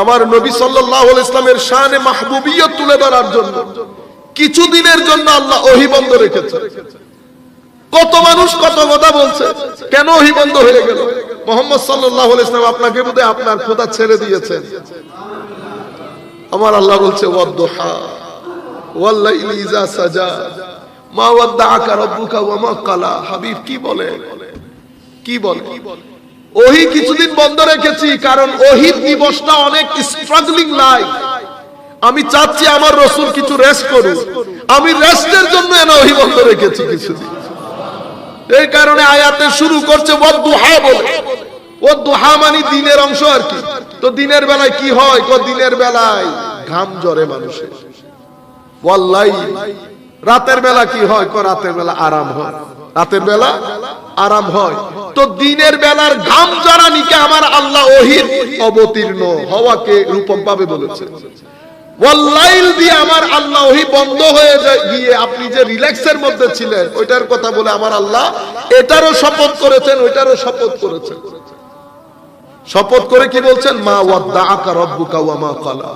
আমার নবী আলাইহি ইসলামের শানে মাহবুবিয়ত তুলে ধরার জন্য কিছুদিনের জন্য আল্লাহ ওহি বন্ধ রেখেছে। কত মানুষ কত কথা বলছে, কেন ওহি বন্ধ হয়ে গেল? মোহাম্মদ আলাইহি ইসলাম আপনাকে বোধহয় আপনার খোদা ছেড়ে দিয়েছেন আমার আল্লাহ বলছে মা ওয়াদ্দাআকা রাব্বুকা ওয়া মা ক্বালা হাবিব, কি বলে? কি বলে? ওহি কিছুদিন বন্ধ রেখেছি, কারণ ওহির দিবসটা অনেক স্ট্রাগলিং লাইফ আমি চাচ্ছি আমার রসুল কিছু রেস্ট করুন আমি রেস্টের জন্য এনে ওহি বন্ধ রেখেছি কিছুদিন। এই কারণে আয়াতে শুরু করছে বলে। ও মানে দিনের অংশ আর কি। তো দিনের বেলায় কি হয়? কো দিনের বেলায় ঘাম জ্বরে মানুষের। রাতের বেলা কি হয়? কো রাতের বেলা আরাম হয়। রাতের বেলা আরাম হয়। তো দিনের বেলার ঘাম জড়ানিকে আমার আল্লাহ ওহির অবতীর্ণ হওয়াকে রূপম পাবে বলেছে। ওয়াল্লাইল দিয়ে আমার আল্লাহ ওহি বন্ধ হয়ে গিয়ে আপনি যে রিল্যাক্সের মধ্যে ছিলেন, ওইটার কথা বলে আমার আল্লাহ এটারও শপথ করেছেন, ওইটারও শপথ করেছেন। শপথ করে কি বলছেন? মা ওয়াদ্দা আকা রব্বুকা ওয়া মা ক্বালা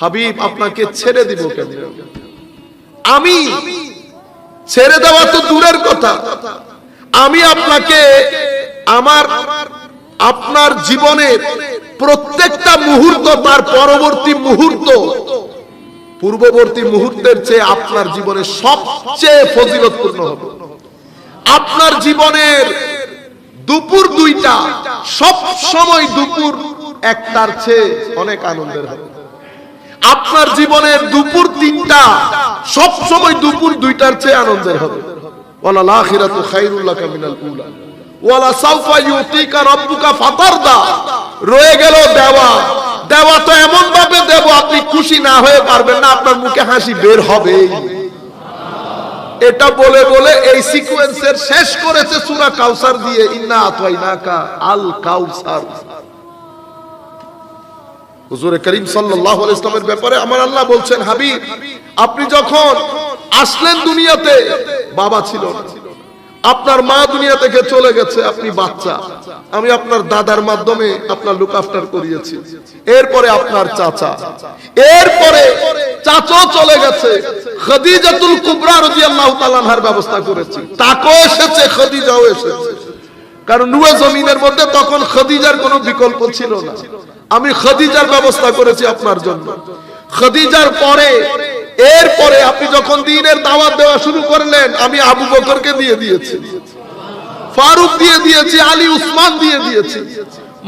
হাবিব, আপনাকে ছেড়ে দিব কেন? আমি ছেড়ে দেওয়া তো দূরের কথা। আমি আপনাকে আমার আপনার জীবনের প্রত্যেকটা মুহূর্ত, তার পরবর্তী মুহূর্ত, পূর্ববর্তী মুহূর্তের চেয়ে আপনার জীবনে সবচেয়ে ফজিলতপূর্ণ হবে। আপনার জীবনের দুপুর দুইটা সব সময় দুপুর একটার চেয়ে অনেক আনন্দের হবে। আপনার জীবনের দুপুর তিনটা সব সময় দুপুর দুইটার চেয়ে আনন্দের হবে। ওয়ালা উলা। ওয়ালা সাউফা ইউতিকা ফাতারদা। রয়ে গেল দেওয়া। দেওয়া তো এমন ভাবে দেব, আপনি খুশি না হয়ে পারবেন না, আপনার মুখে হাসি বের হবেই। এটা বলে বলে এই সিকোয়েন্সের শেষ করেছে সূরা কাউসার দিয়ে, ইন্না আতাইনাকা আল কাউসার। হুজুরে করিম সাল্লাল্লাহু আলাইহি ইসলামের ব্যাপারে আমার আল্লাহ বলছেন, হাবিব, আপনি যখন আসলেন দুনিয়াতে, বাবা ছিল না। আপনার মা দুনিয়া থেকে চলে গেছে, আপনি বাচ্চা। আমি আপনার দাদার মাধ্যমে আপনার লুক আফটার করিয়েছি। এরপরে আপনার চাচা। এরপরে চাচা চলে গেছে, খদিজাতুল কুবরা রাদিয়াল্লাহু তাআলা আনহার ব্যবস্থা করেছি। তাকেও এসেছে, খদিজাও এসেছে। কারণ নুয়ে জমিনের মধ্যে তখন খদিজার কোনো বিকল্প ছিল না। আমি খদিজার ব্যবস্থা করেছি আপনার জন্য। খদিজার পরে, এরপরে আপনি যখন দিনের দাওয়াত দেওয়া শুরু করলেন, আমি আবু বকরকে দিয়ে দিয়েছি। ফারুক দিয়ে দিয়েছি, আলী উসমান দিয়ে দিয়েছি।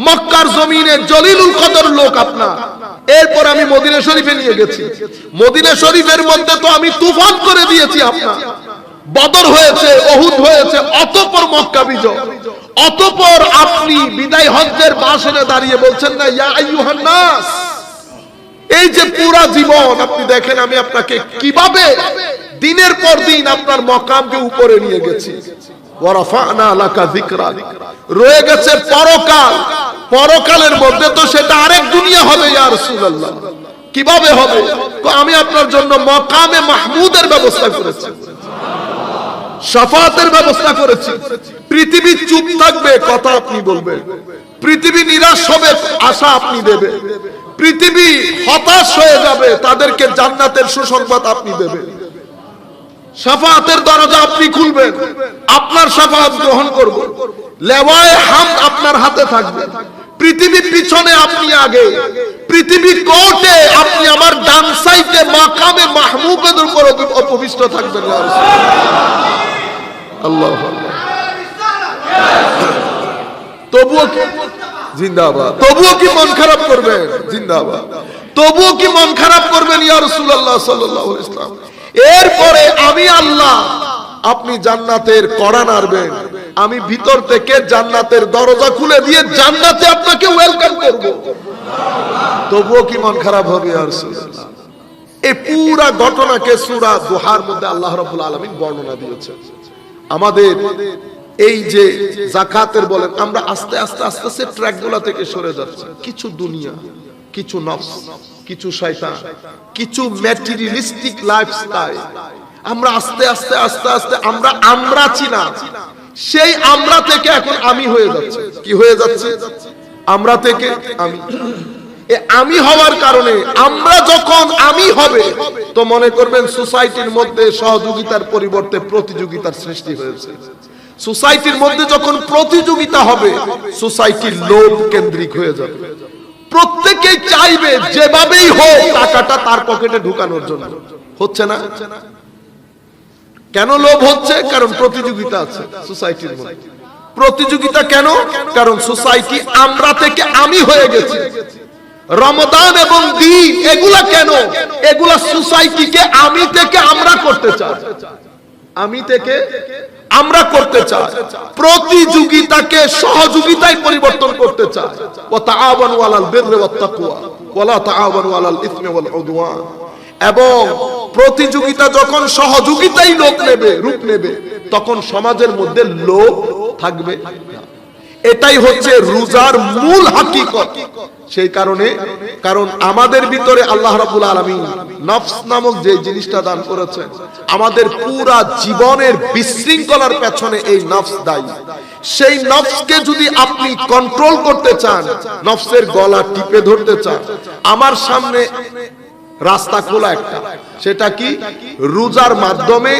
মক্কার জমিনে জলিলুল কদর লোক আপনার। এরপর আমি মদিনা শরীফে নিয়ে গেছি। মদিনা শরীফের মধ্যে তো আমি তুফান করে দিয়েছি আপনার। বদর হয়েছে অহুদ হয়েছে, অতপর মক্কা বিজয়। অতপর আপনি বিদায় হজ্জের বাসনে দাঁড়িয়ে বলছেন না, ইয়া আইয়ুহান এই যে পুরা জীবন আপনি দেখেন, আমি আপনাকে কীভাবে দিনের পর দিন আপনার মকামকে উপরে নিয়ে গেছি। রয়ে গেছে পরকাল। পরকালের মধ্যে তো সেটা আরেক দুনিয়া হবে, ইয়া কীভাবে হবে? আমি আপনার জন্য মকামে মাহমুদের ব্যবস্থা করেছি। সাফাতের ব্যবস্থা করেছি। পৃথিবী চুপ থাকবে, কথা আপনি বলবেন। পৃথিবী নিরাশ হবে, আশা আপনি দেবে। পৃথিবী হতাশ হয়ে যাবে, তাদেরকে জান্নাতের সুসংবাদ আপনি দেবেন। সাফাতের দরজা আপনি খুলবেন। আপনার সাফাত গ্রহণ করব। লেওয়ায় হাম আপনার হাতে থাকবে। পৃথিবীর পিছনে আপনি আগে। পৃথিবীর কোর্টে আপনি আমার ডান সাইডে মাকামে মাহমুদের উপর অপবিষ্ট থাকবেন আল্লাহ তবুও কি জিন্দাবাদ। তবুও কি মন খারাপ করবেন? জিন্দাবাদ। তবুও কি মন খারাপ করবেন, ইয়া ওয়াসাল্লাম? এরপরে আমি আল্লাহ, আপনি জান্নাতের কড়া নাড়বেন। আমি ভিতর থেকে জান্নাতের দরজা খুলে দিয়ে জান্নাতে আপনাকে ওয়েলকাম করব। তবুও কি মন খারাপ হবে রাসূলুল্লাহ? এই পুরা ঘটনাকে সুরা দুহার মধ্যে আল্লাহ রাব্বুল আলামিন বর্ণনা দিয়েছেন। আমাদের এই যে জাকাতের বলেন, আমরা আস্তে আস্তে আস্তে আস্তে ট্র্যাকগুলা থেকে সরে যাচ্ছি। কিছু দুনিয়া, কিছু নফস, কিছু শয়তান, কিছু ম্যাটেরিয়ালিস্টিক লাইফস্টাইল আমরা আস্তে আস্তে আস্তে আস্তে আমরা আমরা চিনা সেই আমরা থেকে এখন আমি হয়ে যাচ্ছে। কি হয়ে যাচ্ছে? আমরা থেকে আমি। আমি হওয়ার কারণে আমরা যখন আমি হবে তো মনে করবেন সোসাইটির মধ্যে সহযোগিতার পরিবর্তে প্রতিযোগিতার সৃষ্টি হয়েছে। সোসাইটির মধ্যে যখন প্রতিযোগিতা হবে সোসাইটির লোভ কেন্দ্রিক হয়ে যাবে। প্রত্যেকেই চাইবে যেভাবেই হোক টাকাটা তার পকেটে ঢুকানোর জন্য। হচ্ছে না? কেন লোভ হচ্ছে? কারণ প্রতিযোগিতা আছে সোসাইটির মধ্যে। প্রতিযোগিতা কেন? কারণ সোসাইটি আমরা থেকে আমি হয়ে গেছি। রমদান এবং দিন, এগুলা কেন? এগুলা সোসাইটিকে আমি থেকে আমরা করতে চাই। আমি থেকে আমরা করতে চাই। প্রতিযোগিতাকে সহযোগিতায় পরিবর্তন করতে চাই। ওয়া তাআওয়ানু আলাল বিররি ওয়াত তাকওয়া ওয়া লা তাআওয়ানু আলাল ইসমি ওয়াল উদওয়ান। এবং প্রতিযোগিতা যখন সহযোগিতাই লোক নেবে, রূপ নেবে, তখন সমাজের মধ্যে লোভ থাকবে এটাই হচ্ছে রোজার মূল হাকিকত। সেই কারণে, কারণ আমাদের ভিতরে আল্লাহ রাব্বুল আলামিন নফস নামক যে জিনিসটা দান করেছেন, আমাদের পুরা জীবনের বিশৃঙ্খলার পেছনে এই নফস দায়ী। সেই নফসকে যদি আপনি কন্ট্রোল করতে চান, নফসের গলা টিপে ধরতে চান, আমার সামনে রাস্তা খোলা একটা। সেটা কি? রোজার মাধ্যমে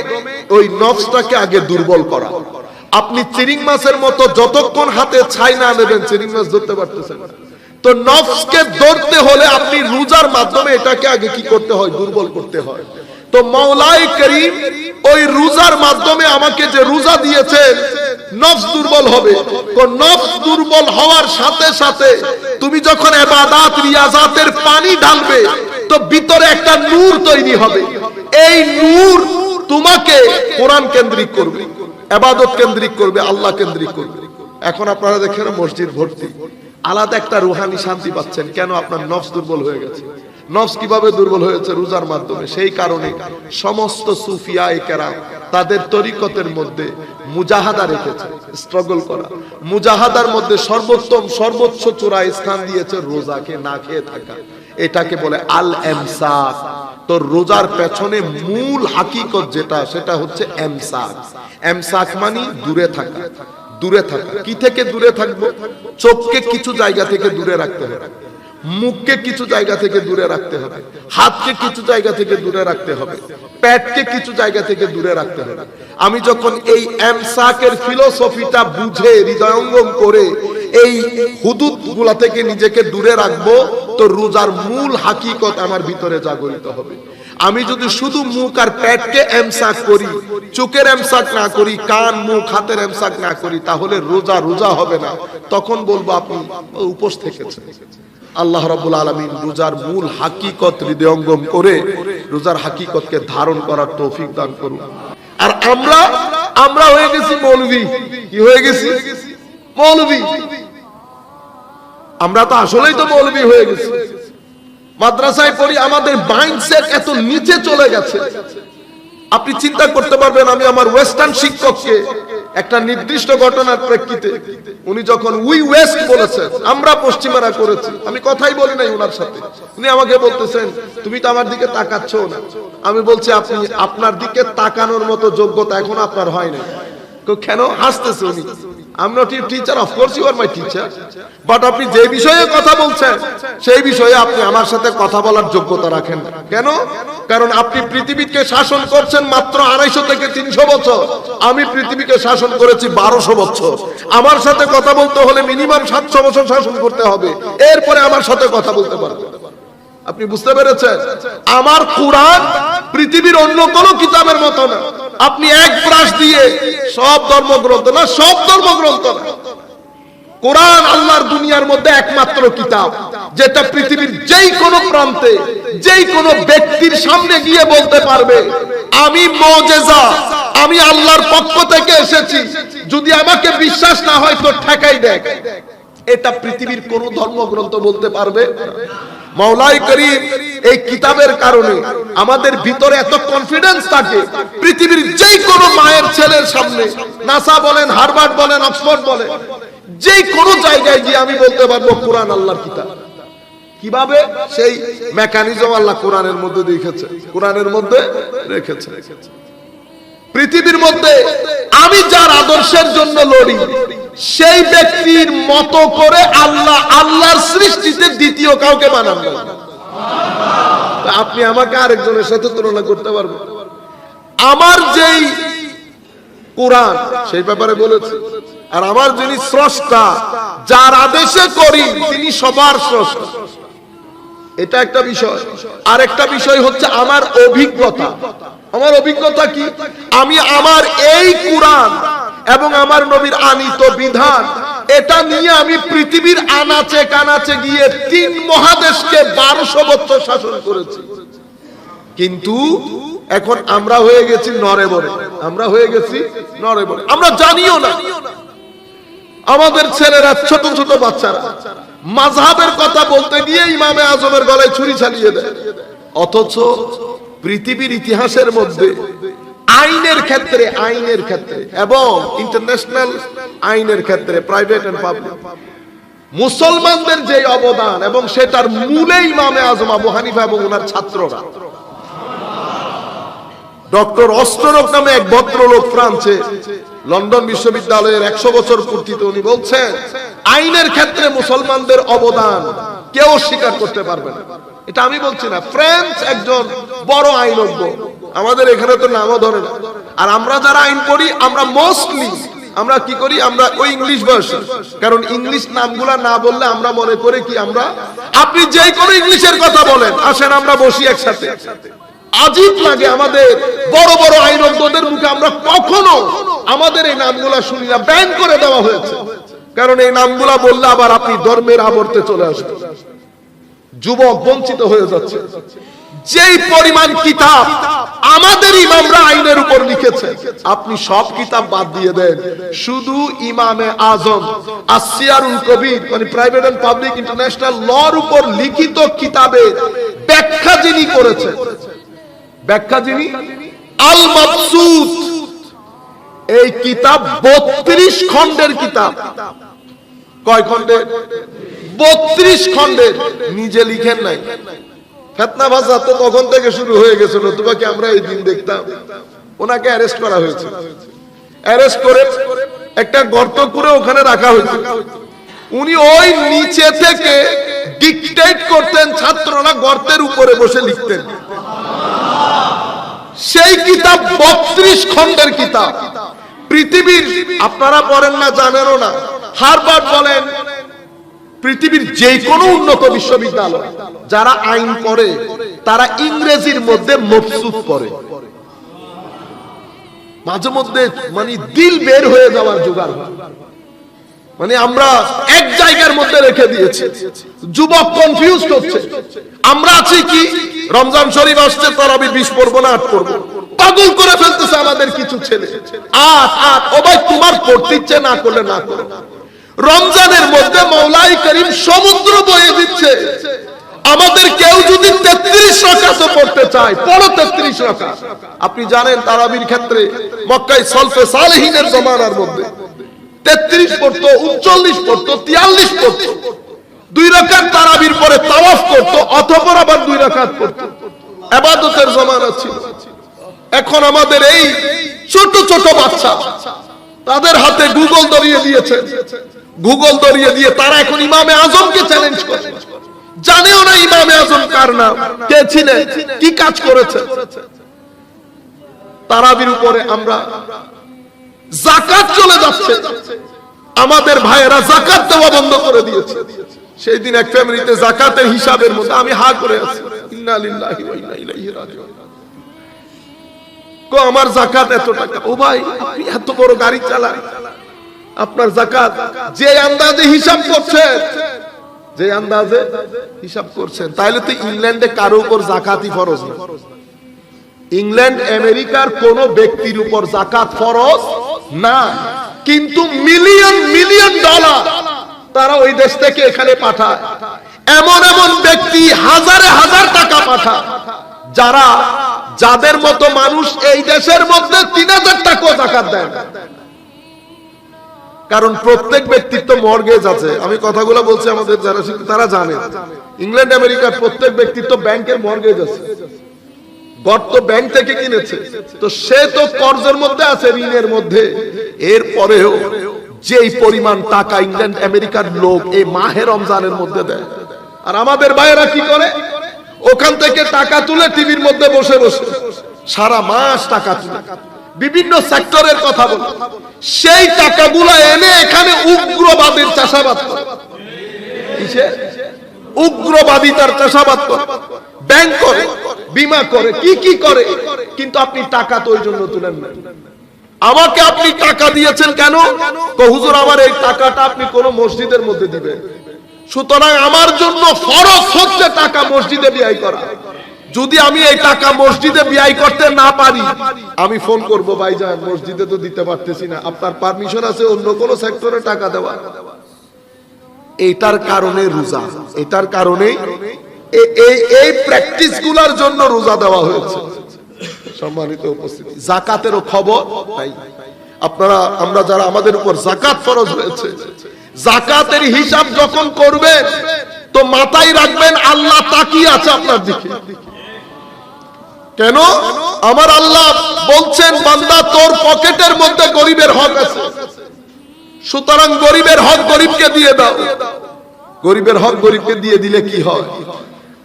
ওই নফসটাকে আগে দুর্বল করা। আপনি চিরিং মাছের মতো যতক্ষণ হাতে ছাই না নেবেন, চিরিং মাছ ধরতে পারতেছেন তো নফসকে ধরতে হলে আপনি রোজার মাধ্যমে এটাকে আগে কি করতে হয়? দুর্বল করতে হয়। তো মৌলাই করিম ওই রোজার মাধ্যমে আমাকে যে রোজা দিয়েছেন, নফস দুর্বল হবে। তো নফস দুর্বল হওয়ার সাথে সাথে তুমি যখন এবাদাত, রিয়াজাতের পানি ঢালবে তো ভিতরে একটা নূর তৈরি হবে। এই নূর তোমাকে কোরআন কেন্দ্রিক করবে এবাদত কেন্দ্রিক করবে, আল্লাহ কেন্দ্রিক করবে। এখন আপনারা দেখেন মসজিদ ভর্তি। আলাদা একটা রুহানি শান্তি পাচ্ছেন। কেন? আপনার নফস দুর্বল হয়ে গেছে। নফস কীভাবে দুর্বল হয়েছে? রোজার মাধ্যমে। সেই কারণে সমস্ত সুফিয়া কেরাম তাদের তরিকতের মধ্যে মুজাহাদা রেখেছে স্ট্রাগল করা। মুজাহাদার মধ্যে সর্বোত্তম, সর্বোচ্চ চূড়ায় স্থান দিয়েছে রোজাকে না খেয়ে থাকা। এটাকে বলে আল এমসাক তো রোজার পেছনে মূল হাকিকত যেটা, সেটা হচ্ছে এমসাক। এমসাক মানে দূরে থাকা। দূরে থাকা। কি থেকে দূরে থাকব? চোখকে কিছু জায়গা থেকে দূরে রাখতে হবে। মুখকে কিছু জায়গা থেকে দূরে রাখতে হবে। হাতকে কিছু জায়গা থেকে দূরে রাখতে হবে। পেটকে কিছু জায়গা থেকে দূরে রাখতে হবে। আমি যখন এই এমসাকের ফিলোসফিটা বুঝে, হৃদয়ঙ্গম করে এই হুদুদগুলা থেকে নিজেকে দূরে রাখব তো রোজার মূল হাকিকত আমার ভিতরে জাগরিত হবে। আমি যদি শুধু মুখ আর পেটকে এমসাক করি, চোখের এমসাক না করি, কান, মুখ, হাতের এমসাক না করি, তাহলে রোজা রোজা হবে না। তখন বলব আপনি উপোস থেকেছেন। আল্লাহ রাব্বুল আলামিন রোজার মূল হাকিকত হৃদয়ঙ্গম করে রোজার হাকিকতকে ধারণ করার তৌফিক দান করুন। আর আমরা আমরা হয়ে গেছি মৌলভী। কি হয়ে গেছি? মৌলভী। আমরা তো আসলেই তো মৌলভী হয়ে গেছি। মাদ্রাসায় পড়ি, আমাদের মাইন্ডসেট এত নিচে চলে গেছে। আপনি চিন্তা করতে পারবেন, আমি আমার ওয়েস্টার্ন শিক্ষককে একটা নির্দিষ্ট ঘটনার প্রেক্ষিতে উনি যখন উই ওয়েস্ট বলেছেন, আমরা পশ্চিমারা করেছি। আমি কথাই বলি নাই ওনার সাথে। উনি আমাকে বলতেছেন, তুমি তো আমার দিকে তাকাচ্ছ না। আমি বলছি, আপনি, আপনার দিকে তাকানোর মতো যোগ্যতা এখন আপনার হয় না কেন হাসতেছে উনি? I'm not your teacher, of course you are my teacher. But আপনি যে বিষয়ে কথা বলছেন সেই বিষয়ে আপনি আমার সাথে কথা বলার যোগ্যতা রাখেন। কেন? কারণ আপনি পৃথিবীকে শাসন করছেন মাত্র আড়াইশো থেকে তিনশো বছর। আমি পৃথিবীকে শাসন করেছি বারোশো বছর। আমার সাথে কথা বলতে হলে মিনিমাম সাতশো বছর শাসন করতে হবে। এরপরে আমার সাথে কথা বলতে পারবেন আপনি বুঝতে পেরেছেন? আমার কোরআন পৃথিবীর অন্য কোন কিতাবের মতো না। আপনি এক ব্রাশ দিয়ে সব ধর্মগ্রন্থ না, সব ধর্মগ্রন্থ না। কোরআন আল্লাহর দুনিয়ার মধ্যে একমাত্র কিতাব, যেটা পৃথিবীর যেই কোনো প্রান্তে যেই কোনো ব্যক্তির সামনে গিয়ে বলতে পারবে, আমি মজেজা, আমি আল্লাহর পক্ষ থেকে এসেছি। যদি আমাকে বিশ্বাস না হয় তো ঠেকাই দেখ। এটা পৃথিবীর কোন ধর্মগ্রন্থ বলতে পারবে। মাওলাই করিম, এই কিতাবের কারণে আমাদের ভিতরে এত কনফিডেন্স থাকে। পৃথিবীর যেই কোনো মায়ের ছেলের সামনে, নাসা বলেন হারবার্ড বলেন, অক্সফোর্ড বলেন যেই কোনো জায়গায় গিয়ে আমি বলতে পারব কোরআন আল্লাহর কিতাব। কীভাবে? সেই মেকানিজম আল্লাহ কোরআনের মধ্যে রেখেছে। কোরআনের মধ্যে রেখেছে রেখেছে। পৃথিবীর মধ্যে আমি যার আদর্শের জন্য লড়ি, সেই ব্যক্তির মতো করে আল্লাহ আল্লাহর সৃষ্টিতে দ্বিতীয় কাউকে বানান আপনি আমাকে আরেকজনের সাথে তুলনা করতে পারবেন। আমার যেই কোরআন, সেই ব্যাপারে বলেছে। আর আমার যিনি স্রষ্টা, যার আদেশে করি, তিনি সবার স্রষ্টা। এটা একটা বিষয়। আর একটা বিষয় হচ্ছে আমার অভিজ্ঞতা। আমার অভিজ্ঞতা কি? আমি আমার এই কোরআন এবং আমার নবীর আনিত বিধান, এটা নিয়ে আমি পৃথিবীর আনাচে কানাচে গিয়ে তিন মহাদেশকে বারোশো বছর শাসন করেছি। কিন্তু এখন আমরা হয়ে গেছি নরে বরে। আমরা হয়ে গেছি নরে বরে। আমরা জানিও না। আমাদের ছেলেরা, ছোট ছোট বাচ্চারা মাঝহাবের কথা বলতে গিয়ে ইমামে আজমের গলায় ছুরি চালিয়ে দেয়। অথচ পৃথিবীর ইতিহাসের মধ্যে, আইনের ক্ষেত্রে আইনের ক্ষেত্রে, এবং ইন্টারন্যাশনাল আইনের ক্ষেত্রে প্রাইভেট এন্ড পাবলিক মুসলমানদের যে অবদান এবং সেটার মূলে ইমামে আজম আবু হানিফা এবং ওনার ছাত্ররা। ডক্টর অস্টরক নামে এক ভদ্রলোক ফ্রান্সে, লন্ডন বিশ্ববিদ্যালয়ের একশো বছর পূর্তিতে উনি বলছেন, আইনের ক্ষেত্রে মুসলমানদের অবদান কেউ স্বীকার করতে পারবে না। এটা আমি বলছি না। ফ্রেঞ্চ একজন বড় আইনজ্ঞ। আমাদের এখানে তো নামও ধরে না। আর আমরা যারা আইন পড়ি আমরা মোস্টলি আমরা কি করি? আমরা ওই ইংলিশ ভার্সন কারণ ইংলিশ নামগুলা না বললে আমরা মনে করি কি আমরা আপনি যেই কোনো ইংলিশের কথা বলেন। আসেন, আমরা বসি একসাথে। আজীব লাগে আমাদের বড় বড় আইনজ্ঞদের মুখে আমরা কখনো আমাদের এই নামগুলা শুনি না। ব্যান করে দেওয়া হয়েছে। কারণ এই নামগুলা বললে আবার আপনি ধর্মের আবর্তে চলে আসবেন। যুবক বঞ্চিত হয়ে যাচ্ছে। যেই পরিমাণ কিতাব আমাদের ইমামরা আইনের উপর লিখেছে, আপনি সব কিতাব বাদ দিয়ে দেন। শুধু ইমামে আজম, আসিয়ারুল কবির মানে প্রাইভেট এন্ড পাবলিক ইন্টারন্যাশনাল লর উপর লিখিত কিতাবে ব্যাখ্যা যিনি করেছেন, ব্যাখ্যা যিনি আল মাবসুদ এই কিতাব বত্রিশ খণ্ডের কিতাব। কয় খণ্ডের বত্রিশ খণ্ডের নিজে লিখেন নাই। ফেতনা ভাষা তো তখন থেকে শুরু হয়ে গেছিল, তোমাকে আমরা এই দিন দেখতাম। ওনাকে অ্যারেস্ট করা হয়েছে। অ্যারেস্ট করে একটা গর্ত করে ওখানে রাখা হয়েছে। উনি ওই নিচে থেকে ডিকটেট করতেন, ছাত্ররা গর্তের উপরে বসে লিখতেন। সেই কিতাব বত্রিশ খণ্ডের কিতাব। পৃথিবীর, আপনারা পড়েন না, জানেনও না। হারবার্ড বলেন, পৃথিবীর যে কোনো উন্নত বিশ্ববিদ্যালয়, যারা আইন করে, তারা ইংরেজির মধ্যে মফসুদ করে। মাঝে মধ্যে মানে দিল বের হয়ে যাওয়ার জোগাড় হয়। মানে আমরা এক জায়গার মধ্যে রেখে দিয়েছি। যুবক কনফিউজ হচ্ছে। আমরা আছি কি? রমজান শরীফ আসছে তারাবি বিশ পড়ব না, আট পড়ব। পাগল করে ফেলতেছে আমাদের কিছু ছেলে। আট আট। ও ভাই, তোমার পড়তে ইচ্ছে না করলে না করো। রমজানের মধ্যে মৌলাই করিম সমুদ্র বয়ে দিচ্ছে। আমাদের কেউ যদি তেত্রিশ রাকাত পড়তে চায়, পড়ো তেত্রিশ রাকাত। আপনি জানেন তারাবির ক্ষেত্রে মক্কাই সলফে সালেহিনের জমানার মধ্যে তেত্রিশ পড়তো, উনচল্লিশ পড়তো, তিয়াল্লিশ পড়তো। দুই রাকাত তারাবির পরে তাওয়াফ করতো অথবা আবার দুই রাকাত পড়তো। আবাদতের জমানা ছিল। এখন আমাদের এই ছোট ছোট বাচ্চা, তাদের হাতে গুগল ধরিয়ে দিয়েছে। গুগল ধরিয়ে দিয়ে তারা এখন ইমামে আজমকে চ্যালেঞ্জ করে। জানেও না ইমামে আজম কার নাম, কে ছিলেন, কি কাজ করেছে। তারাবির উপরে আমরা জাকাত চলে যাচ্ছে। আমাদের ভাইয়েরা জাকাত দেওয়া বন্ধ করে দিয়েছে। সেই দিন এক ফ্যামিলিতে জাকাতের হিসাবের মধ্যে আমি হা করে আমার জাকাত এত টাকা? ও ভাই, আপনি এত বড় গাড়ি চালান। আপনার জাকাত যে আন্দাজে হিসাব করছেন যে আন্দাজে হিসাব করছেন তাহলে তো ইংল্যান্ডে কারও উপর জাকাতই ফরজ না। ইংল্যান্ড, আমেরিকার কোন ব্যক্তির উপর জাকাত ফরজ না, কিন্তু মিলিয়ন মিলিয়ন ডলার তারা ওই দেশ থেকে এখানে পাঠায়। এমন এমন ব্যক্তি হাজারে হাজার টাকা পাঠায়, যারা যাদের মতো মানুষ এই দেশের মধ্যে তিন হাজার টাকা জাকাত দেয় না। কারণ প্রত্যেক ব্যক্তির তো মর্গেজ আছে। আমি কথাগুলো বলছি আমাদের যারা তারা জানে। ইংল্যান্ড, আমেরিকার প্রত্যেক ব্যক্তির তো ব্যাংকের মর্গেজ আছে। তো ব্যাংক থেকে কিনেছে। তো সে তো কর্জের মধ্যে আছে, ঋণের মধ্যে। এর পরেও যেই পরিমাণ টাকা ইংল্যান্ড, আমেরিকার লোক এই মাহে রমজানের মধ্যে দেয়। আর আমাদের ভাইয়েরা কি করে? ওখান থেকে টাকা তুলে টিভির মধ্যে বসে বসে সারা মাস টাকা তুলে। বিভিন্ন সেক্টরের কথা বলে। সেই টাকাগুলো এনে এখানে উগ্রবাদের চাষাবাদ করে। কিসে উগ্রবাদী তার চাষাবাদ করে। ব্যাংক করে, বিমা করে, কি কি করে, কিন্তু আপনি টাকা তো ওই জন্য তুলেন না। আমাকে আপনি টাকা দিয়েছেন কেন? আমার এই টাকাটা আপনি কোন মসজিদের মধ্যে সুতরাং আমার জন্য ফরজ হচ্ছে টাকা মসজিদে ব্যয় করা। যদি আমি এই টাকা মসজিদে ব্যয় করতে না পারি, আমি ফোন করব, ভাইজান, মসজিদে তো দিতে পারতেছি না। আপনার পারমিশন আছে অন্য কোন সেক্টরে টাকা দেওয়া। এটার কারণে রোজা। এটার কারণে এই প্র্যাকটিসগুলার জন্য রোজা দেওয়া হয়েছে। সম্মানিত উপস্থিতি। জাকাতেরও খবর তাই আপনারা, আমরা যারা আমাদের উপর জাকাত ফরজ হয়েছে, জাকাতের হিসাব যখন করবেন, তো মাথায় রাখবেন আল্লাহ তাকিয়ে আছে আপনার দিকে। কেন? আমার আল্লাহ বলছেন, বান্দা তোর পকেটের মধ্যে গরিবের হক আছে। সুতরাং গরিবের হক গরিবকে দিয়ে দাও। গরিবের হক গরিবকে দিয়ে দিলে কি হয়?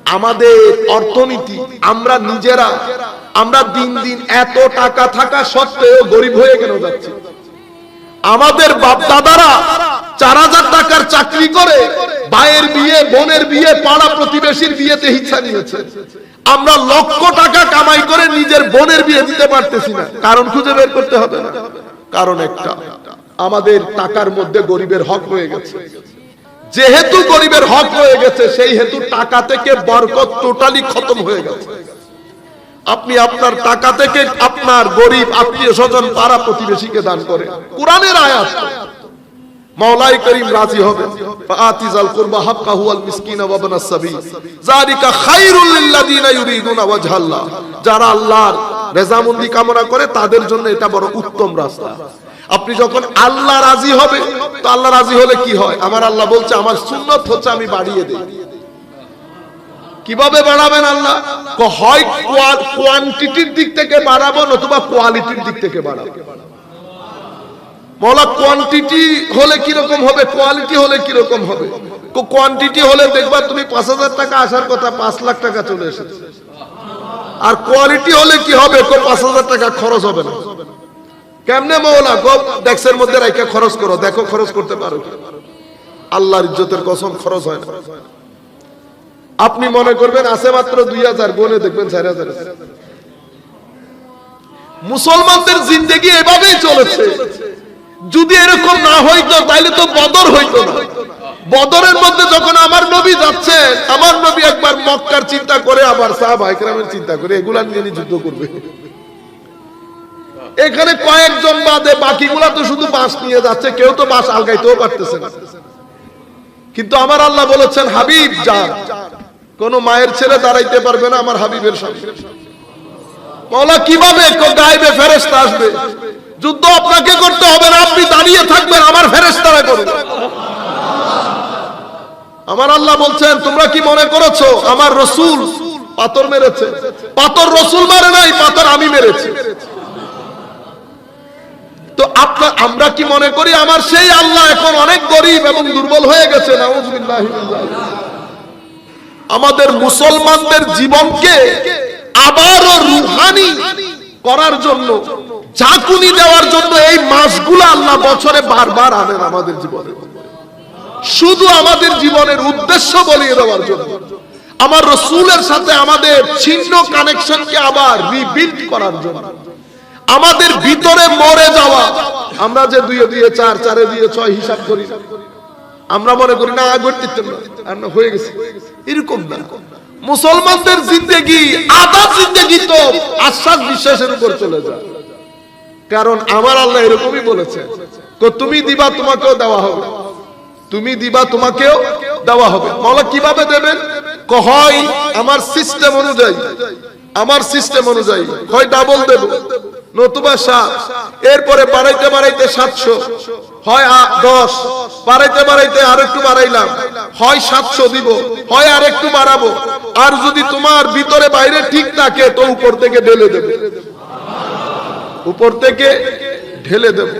আমাদের অর্থনীতি, আমরা নিজেরা, আমরা দিন দিন এত টাকা থাকা সত্ত্বেও গরিব হয়ে কেন যাচ্ছি? আমাদের বাপ দাদারা চার হাজার টাকার চাকরি করে, ভাইয়ের বিয়ে, বোনের বিয়ে, পাড়া প্রতিবেশীর বিয়েতে হিচ্ছা নিয়েছে। আমরা লক্ষ টাকা কামাই করে নিজের বোনের বিয়ে দিতে পারতেছি না। কারণ খুঁজে বের করতে হবে না। কারণ একটা। আমাদের টাকার মধ্যে গরিবের হক রয়ে গেছে। যেহেতু গরিবের হক রয়ে গেছে, সেই হেতু টাকা থেকে বরকত টোটালি খতম হয়ে গেছে। আপনি আপনার টাকা থেকে আপনার গরিব আত্মীয় স্বজন পাড়া প্রতিবেশীকে দান করেন। কোরআনের আয়াত। মাওলাই করিম রাজি হবে ফাআতিজাল কুরবা হাক্কাহু আল মিসকিনা ওয়া ইবনাস সাবিল। যালিকা খায়রুল লিল্লাযিনা ইউরিদুনা ওয়াজহাল্লাহ যারা আল্লাহর রেজামন্দি কামনা করে, তাদের জন্য এটা বড় উত্তম রাস্তা। আপনি যখন আল্লাহ রাজি হবে, তো আল্লাহ রাজি হলে কি হয়? আমার আল্লাহ বলছে, আমার সুন্নত হচ্ছে আমি বাড়িয়ে দেই। কীভাবে বাড়াবেন আল্লাহ? হয় কোয়ান্টিটির দিক থেকে বাড়াবো নতুবা কোয়ালিটির দিক থেকে বাড়াবো। মৌলা কোয়ান্টিটি হলে কীরকম হবে? কোয়ালিটি হলে কীরকম হবে? কোয়ান্টিটি হলে দেখবা তুমি পাঁচ হাজার টাকা আসার কথা, পাঁচ লাখ টাকা চলে এসেছে। আর কোয়ালিটি হলে কি হবে? পাঁচ হাজার টাকা খরচ হবে না। কেমনে মৌলা গো ডেক্সের মধ্যে রাইখা খরচ করো? দেখো খরচ করতে পারো আল্লাহর ইজ্জতের কসম খরচ হয় না। আপনি মনে করবেন আছে মাত্র দুই হাজার গোনে দেখবেন চার হাজার। মুসলমানদের জিন্দগি এভাবেই চলেছে। যদি এরকম না হইতো, তাইলে তো বদর হইতো না। বদরের মধ্যে যখন আমার নবী যাচ্ছে, আমার নবী একবার মক্কার চিন্তা করে, আবার সাহাব হাইকরামের চিন্তা করে, এগুলা নিয়ে যুদ্ধ করবে। এখানে কয়েকজন বাদে বাকিগুলা তো শুধু বাঁশ নিয়ে যাচ্ছে, কেউ তো বাঁশ আলগাইতেও পারতেছে না। কিন্তু আমার আল্লাহ বলেছেন, হাবিব যান কোন মায়ের ছেলে দাঁড়াইতে পারবে না আমার হাবিবের সামনে। মৌলা কীভাবে গায়েবে ফেরেস্তা আসবে? যুদ্ধ আপনাকে করতে হবে না, আপনি দাঁড়িয়ে থাকবেন, আমার ফেরেস্তারা করবে আমার আল্লাহ বলছেন, তোমরা কি মনে করেছ, আমার রসুল পাথর মেরেছে? পাথর রসুল মারে নাই, পাথর আমি মেরেছি। তো আপনার, আমরা কি মনে করি আমার সেই আল্লাহ এখন অনেক গরিব এবং দুর্বল হয়ে গেছে। আমাদের মুসলমানদের জীবনকে আবারও রুহানি করার জন্য, ঝাঁকুনি দেওয়ার জন্য এই মাসগুলো আল্লাহ বছরে বারবার আনেন আমাদের জীবনে। শুধু আমাদের জীবনের উদ্দেশ্য বলিয়ে দেওয়ার জন্য। আমার রসুলের সাথে আমাদের ছিন্ন কানেকশনকে আবার রিবিল্ড করার জন্য। আমাদের ভিতরে মরে যাওয়া। আমরা যে দুইয়ে দুইয়ে চার, চারে দিয়ে, ছয় হিসাব করি। আমরা মনে করি, না না। হয়ে গেছে। এরকম না। মুসলমানদের জিন্দগি, আধা জিন্দগি তো আশ্বাস বিশ্বাসের উপর চলে যায়। কারণ আমার আল্লাহ এরকমই বলেছে তুমি দিবা, তোমাকেও দেওয়া হবে। তুমি দিবা, তোমাকেও দেওয়া হবে। মাওলা কীভাবে দেবেন? হয় আমার সিস্টেম অনুযায়ী। আমার সিস্টেম অনুযায়ী। হয় ডাবল দেব। নতুবা সাত। এরপরে বাড়াইতে বাড়াইতে সাতশো। হয় দশ। বাড়াইতে বাড়াইতে আর একটু বাড়াইলাম। হয় সাতশো দিব। হয় আর একটু বাড়াবো। আর যদি তোমার ভিতরে বাইরে ঠিক থাকে, তো উপর থেকে ঢেলে দেবে। উপর থেকে ঢেলে দেবে।